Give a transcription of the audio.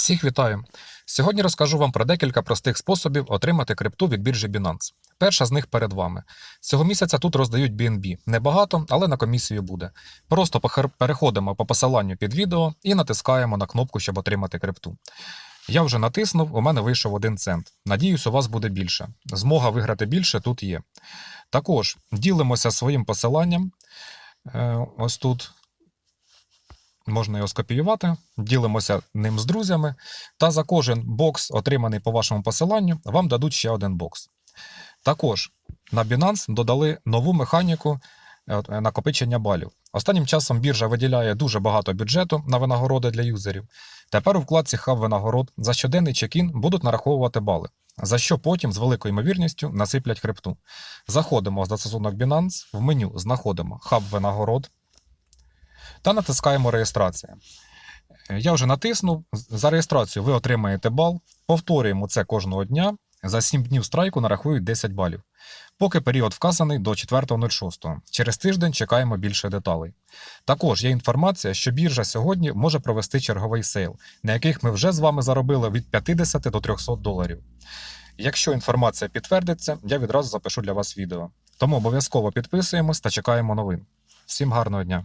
Всіх вітаю! Сьогодні розкажу вам про декілька простих способів отримати крипту від біржі Binance. Перша з них перед вами. Цього місяця тут роздають BNB. Небагато, але на комісію буде. Просто переходимо по посиланню під відео і натискаємо на кнопку, щоб отримати крипту. Я вже натиснув, у мене вийшов 1 цент. Надіюсь, у вас буде більше. Змога виграти більше тут є. Також ділимося своїм посиланням. Е, Ось тут можна його скопіювати, ділимося ним з друзями, та за кожен бокс, отриманий по вашому посиланню, вам дадуть ще один бокс. Також на Binance додали нову механіку е, е, накопичення балів. Останнім часом біржа виділяє дуже багато бюджету на винагороди для юзерів. Тепер у вкладці хаб винагород за щоденний чекін будуть нараховувати бали, за що потім з великою ймовірністю насиплять крипту. Заходимо в застосунок Binance, в меню знаходимо хаб винагород та натискаємо реєстрація. Е, Я вже натиснув. За реєстрацію ви отримаєте бал. Повторюємо це кожного дня. За 7 днів страйку нарахують 10 балів. Поки період вказаний до 4.06. Через тиждень чекаємо більше деталей. Також є інформація, що біржа сьогодні може провести черговий сейл, на яких ми вже з вами заробили від 50 до 300 доларів. Якщо інформація підтвердиться, я відразу запишу для вас відео. Тому обов'язково підписуємось та чекаємо новин. Всім гарного дня!